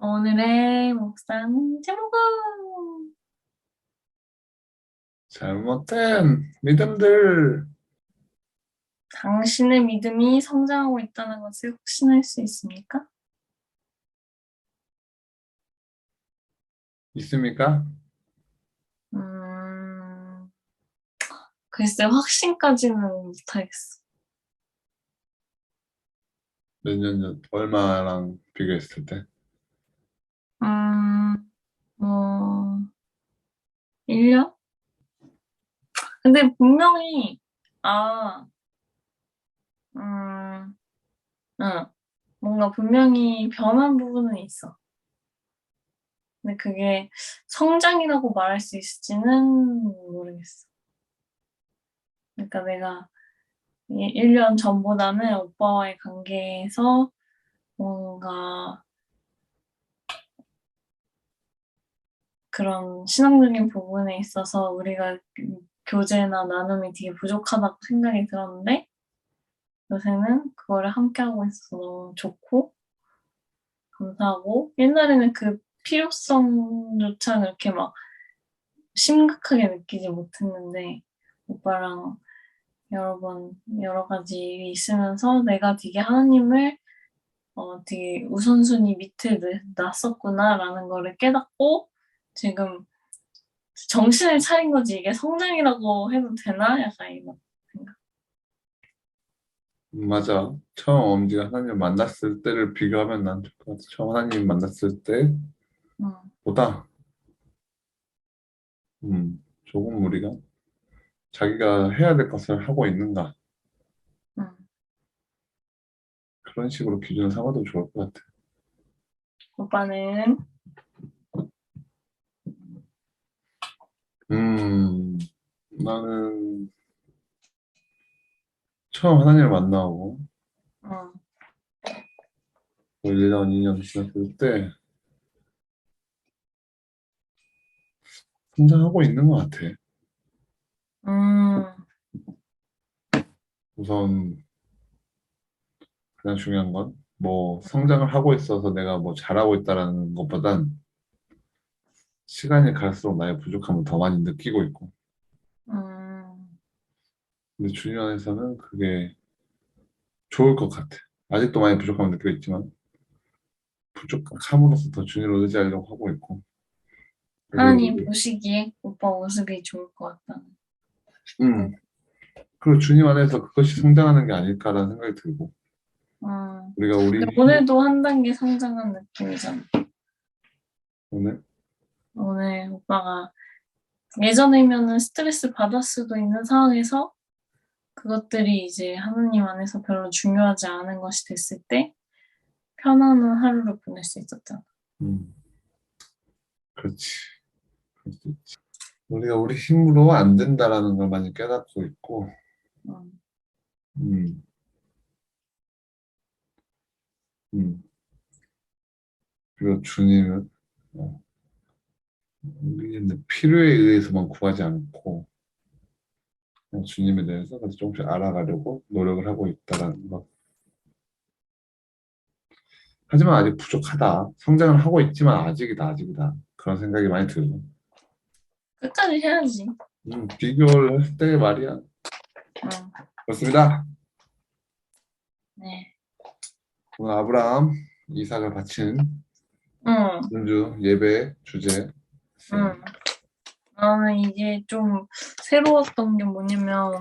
오늘의 묵상 제목은 잘못된 믿음들 당신의 믿음이 성장하고 있다는 것을 확신할 수 있습니까? 있습니까? 음, 글쎄 확신까지는 못하겠어. 몇 년 전, 얼마랑 비교했을 때? 음, 뭐 1년? 근데 분명히 아, 음, 응, 뭔가 분명히 변한 부분은 있어. 근데 그게 성장이라고 말할 수 있을지는 모르겠어. 그러니까 내가 1년 전보다는 오빠와의 관계에서 뭔가 그런 신앙적인 부분에 있어서 우리가 교제나 나눔이 되게 부족하다고 생각이 들었는데 요새는 그거를 함께하고 있어서 너무 좋고 감사하고 옛날에는 그 필요성조차 그렇게 막 심각하게 느끼지 못했는데 오빠랑 여러 번 여러 가지 있으면서 내가 되게 하나님을 어, 되게 우선순위 밑에 놨었구나라는 거를 깨닫고 지금 정신을 차린 거지 이게 성장이라고 해도 되나? 약간 이런 생각. 맞아. 처음 엄지가 하나님 만났을 때를 비교하면 난 좋을 것 같아. 처음 하나님 만났을 때보다 응. 음, 조금 우리가 자기가 해야 될 것을 하고 있는가 응. 그런 식으로 기준을 삼아도 좋을 것 같아. 오빠는 음, 나는 처음 하나님을 만나고 응. 뭐 1년, 2년 지났을 때 성장하고 있는 것 같아. 음, 우선 가장 중요한 건 뭐 성장을 하고 있어서 내가 뭐 잘하고 있다라는 것보단 시간이 갈수록 나의 부족함을 더 많이 느끼고 있고 음, 근데 주님 안에서는 그게 좋을 것 같아. 아직도 많이 부족함을 느끼고 있지만 부족함으로써 더 주님을 의지하려고 하고 있고 하나님 보시기에 오빠 모습이 좋을 것 같다. 음, 그리고 주님 안에서 그것이 성장하는 게 아닐까라는 생각이 들고 음, 우리가 우리 오늘도 한 단계 성장한 느낌이잖아. 오늘 오늘 오빠가 예전이면은 스트레스 받을 수도 있는 상황에서 그것들이 이제 하나님 안에서 별로 중요하지 않은 것이 됐을 때 편안한 하루를 보낼 수 있었잖아. 음, 그렇지. 있지. 우리가 우리 힘으로 안 된다라는 걸 많이 깨닫고 있고, 음, 음, 음. 그리고 주님은 어, 우리는 필요에 의해서만 구하지 않고 주님에 대해서 조금씩 알아가려고 노력을 하고 있다라는 것. 하지만 아직 부족하다. 성장을 하고 있지만 아직이다, 아직이다. 그런 생각이 많이 들고. 끝까지 해야지. 음, 비교를 할 때 말이야. 음, 그렇습니다. 네. 오늘 아브라함, 이삭을 바친 응, 연주 예배 주제. 응. 나는 이게 좀 새로웠던 게 뭐냐면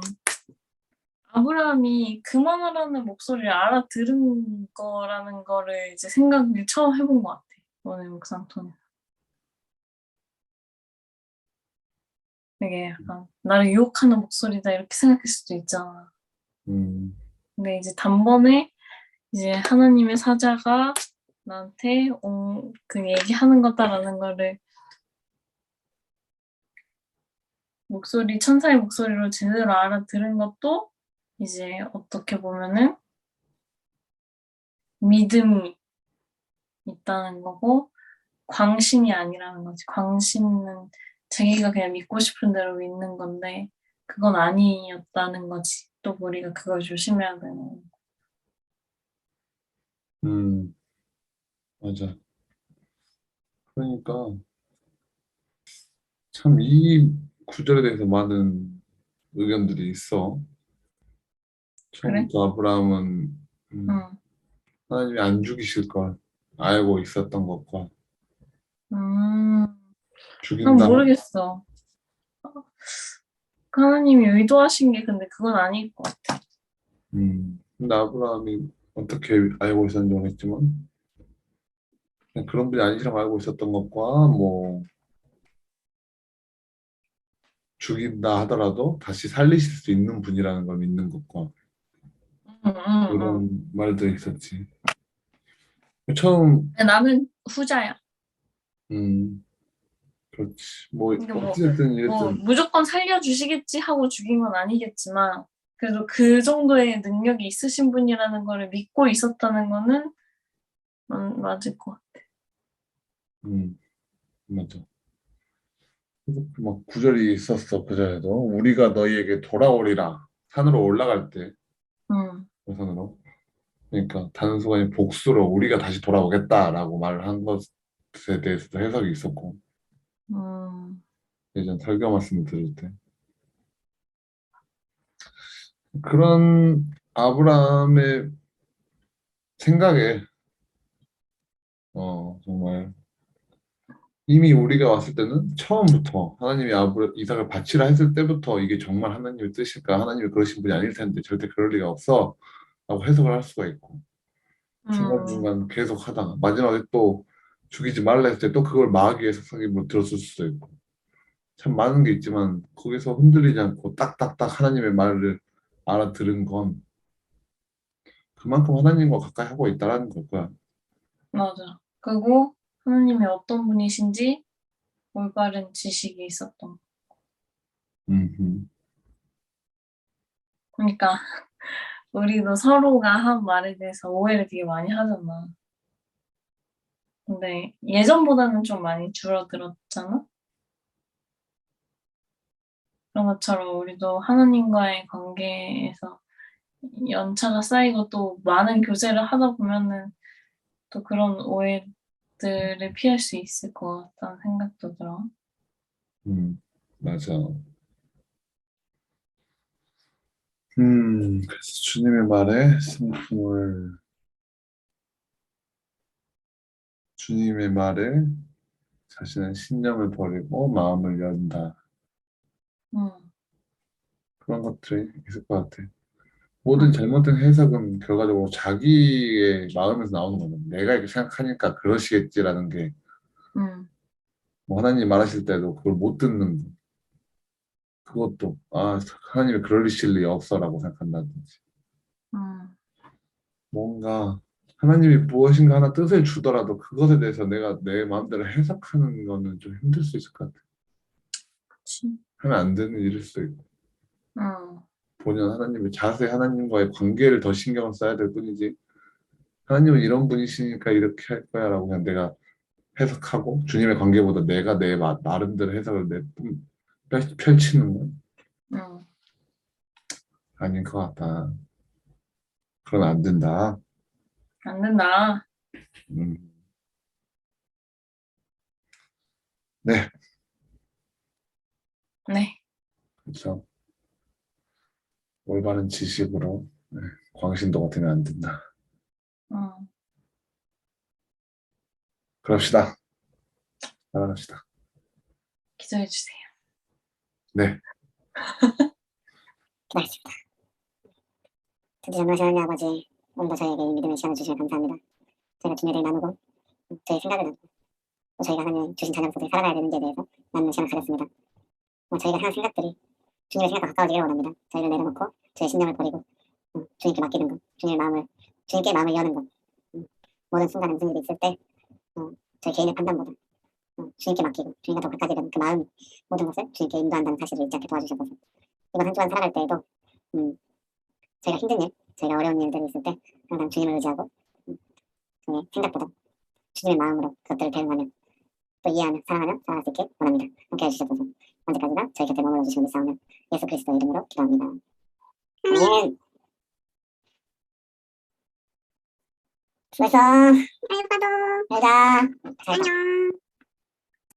아브라함이 그만하라는 목소리를 알아들은 거라는 거를 이제 생각을 처음 해본 것 같아. 오늘 묵상 통해서. 되게 약간 나를 유혹하는 목소리다 이렇게 생각할 수도 있잖아. 음, 근데 이제 단번에 이제 하나님의 사자가 나한테 온, 그 얘기하는 거다라는 거를 목소리, 천사의 목소리로 제대로 알아들은 것도 이제 어떻게 보면은 믿음이 있다는 거고 광신이 아니라는 거지. 광신은 자기가 그냥 믿고 싶은 대로 믿는 건데 그건 아니었다는 거지. 또 우리가 그걸 조심해야 되는 거. 음, 맞아. 그러니까 참 이 구절에 대해서 많은 의견들이 있어. 처음부터 아브라함은 음, 응. 하나님이 안 죽이실 걸 알고 있었던 것과 음, 난 죽인다. 모르겠어. 하나님이 의도하신 게 근데 그건 아닐 것 같아. 음, 근데 아브라함이 어떻게 알고 있었는지 모르겠지만 그냥 그런 분이 아니시라고 알고 있었던 것과 뭐 죽인다 하더라도 다시 살리실 수 있는 분이라는 걸 믿는 것과. 이런 말들이 있었지. 처음 근데 나는 후자야. 음 그렇지 뭐 이게 뭐- 뭐 이랬든 무조건 살려주시겠지 하고 죽인 건 아니겠지만 그래도 그 정도의 능력이 있으신 분이라는 거를 믿고 있었다는 거는 음, 맞을 것 같아. 음 맞아. 그막 구절이 있었어 그 전에도. 우리가 너희에게 돌아오리라. 산으로 올라갈 때. 응, 우선으로. 그러니까 단순히 복수로 우리가 다시 돌아오겠다라고 말을 한 것에 대해서도 해석이 있었고. 음, 예전 설교 말씀 들을 때. 그런 아브라함의 생각에 어 정말 이미 우리가 왔을 때는 처음부터 하나님이 아브라 이삭을 바치라 했을 때부터 이게 정말 하나님의 뜻일까 하나님이 그러신 분이 아닐 텐데 절대 그럴 리가 없어 라고 해석을 할 수가 있고 음, 중간중간 계속 하다가 마지막에 또 죽이지 말라 했을 때 또 그걸 막기 위해서 사기로 들었을 수도 있고 참 많은 게 있지만 거기서 흔들리지 않고 딱딱딱 하나님의 말을 알아들은 건 그만큼 하나님과 가까이 하고 있다라는 걸 거야. 맞아. 그리고 하나님이 어떤 분이신지 올바른 지식이 있었던. 음, 그러니까 우리도 서로가 한 말에 대해서 오해를 되게 많이 하잖아. 근데 예전보다는 좀 많이 줄어들었잖아. 그런 것처럼 우리도 하나님과의 관계에서 연차가 쌓이고 또 많은 교제를 하다 보면은 또 그런 오해 들을 피할 수 있을 것 같다는 생각도 들어. 음, 맞아. 음, 그래서 주님의 말에 승품을 주님의 말에 자신의 신념을 버리고 마음을 연다. 응, 그런 것들이 있을 것 같아. 모든 잘못된 해석은 결과적으로 자기의 마음에서 나오는 거거든. 내가 이렇게 생각하니까 그러시겠지라는 게, 응, 뭐 하나님 말하실 때도 그걸 못 듣는 거. 그것도, 아, 하나님이 그러실 리 없어라고 생각한다든지. 응, 뭔가 하나님이 무엇인가 하나 뜻을 주더라도 그것에 대해서 내가 내 마음대로 해석하는 거는 좀 힘들 수 있을 것 같아. 그치. 하면 안 되는 일일 수도 있고. 응, 본연 하나님의 자세 하나님과의 관계를 더 신경을 써야 될 뿐이지 하나님은 이런 분이시니까 이렇게 할 거야 라고 그냥 내가 해석하고 주님의 관계보다 내가 내 마- 나름대로 해석을 내 펼- 펼치는 건 응, 아닌 것 같다. 그러면 안 된다. 안 된다. 음. 네, 네, 그렇죠. 올바른 지식으로 네, 광신도가 되면 안 된다. 응, 그럽시다. 살아갑시다. 기도해 주세요. 네, 기다렸습니다. 드디어 전능하신 하나님 아버지, 오늘도 저희에게 이 믿음의 시간을 주시며 감사합니다. 저희가 대해 나누고, 음, 저희 생각을 나누고, 또 저희가 하나님 주신 자녀로서 살아가야 되는지에 대해서 나누는 시간을 가졌습니다. 어, 저희가 하는 생각들이 주님의 생각과 가까워지기를 원합니다. 저희를 내려놓고 저의 신념을 버리고 음, 주님께 맡기는 것, 주님의 마음을, 주님께 마음을 여는 것, 음, 모든 순간에 무슨 일이 있을 때 어, 저희 개인의 판단보다 어, 주님께 맡기고 주님과 더 가까워지는 그 마음 모든 것을 주님께 인도한다는 사실을 잊지 않게 도와주셔서 이번 한 주간 살아갈 때에도 음, 저희가 힘든 일, 저희가 어려운 일들이 있을 때 항상 주님을 의지하고 음, 저희의 생각보다 주님의 마음으로 그것들을 대응하며 또 이해하며 사랑하며 살아갈 수 있게 원합니다. 함께 해주셔서 언제까지나 저희 곁에 머물러 주시는 싸우며 예수 그리스도의 이름으로 기도합니다. 아멘. 수고했어. 아유, 오빠도. 잘 자. 안녕.